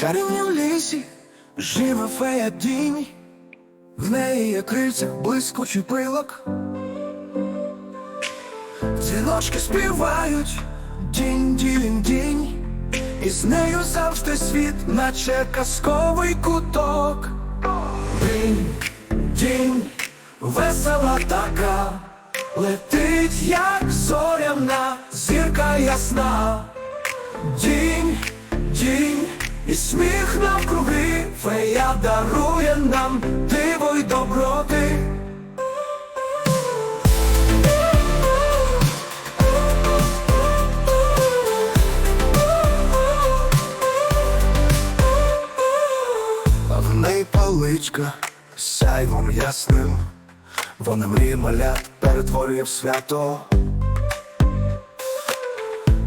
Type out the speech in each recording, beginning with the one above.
чарівнім лісі живе фея дінь, в неї є крильця блискучий пилок. Дзвіночки співають дінь дінь дінь, і з нею завжди світ, наче казковий куток. Дінь, дінь, весела така, летить, як зоряна зірка ясна. Сміх навкруги, фея дарує нам диво й доброти. В неї паличка сяйвом ясним, вона мріє малят перетворює в свято.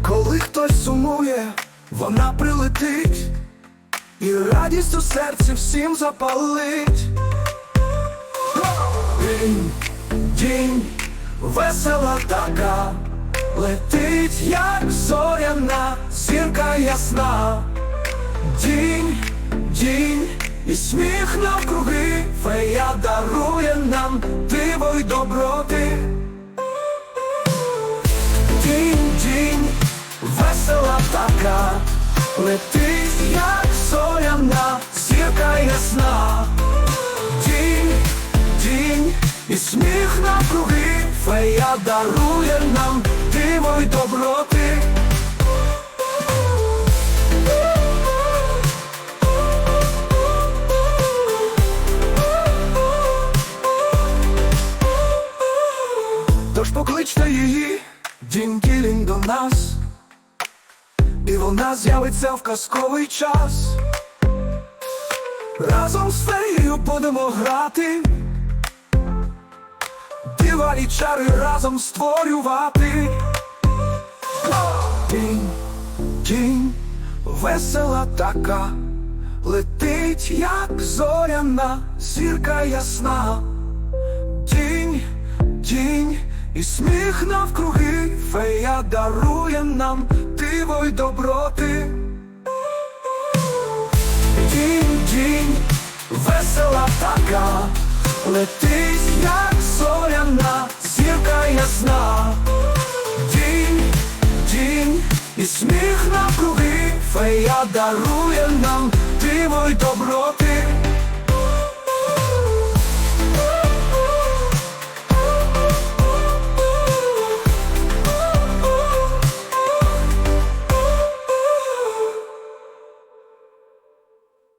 Коли хтось сумує, вона прилетить, і радість у серці всім запалить. Дінь, дінь, весела така, летить, як зоряна, зірка ясна. Дінь, дінь, і сміх навкруги, фея дарує нам диво й доброти. Дінь, дінь, весела така, летить, і сміх навкруги, фея дарує нам диво й доброти. Тож покличте її, дінь-ділінь до нас, і вона з'явиться в казковий час. Разом з феєю будемо грати, дива і чари разом створювати. Дінь, дінь, весела така, летить, як зоряна, зірка ясна. Дінь, дінь, і сміх навкруги, фея дарує нам диво й доброти. Дінь, дінь, весела така, летить, як зоряна, зірка ясна. Дінь, дінь, і сміх навкруги, фея дарує нам диво й доброти.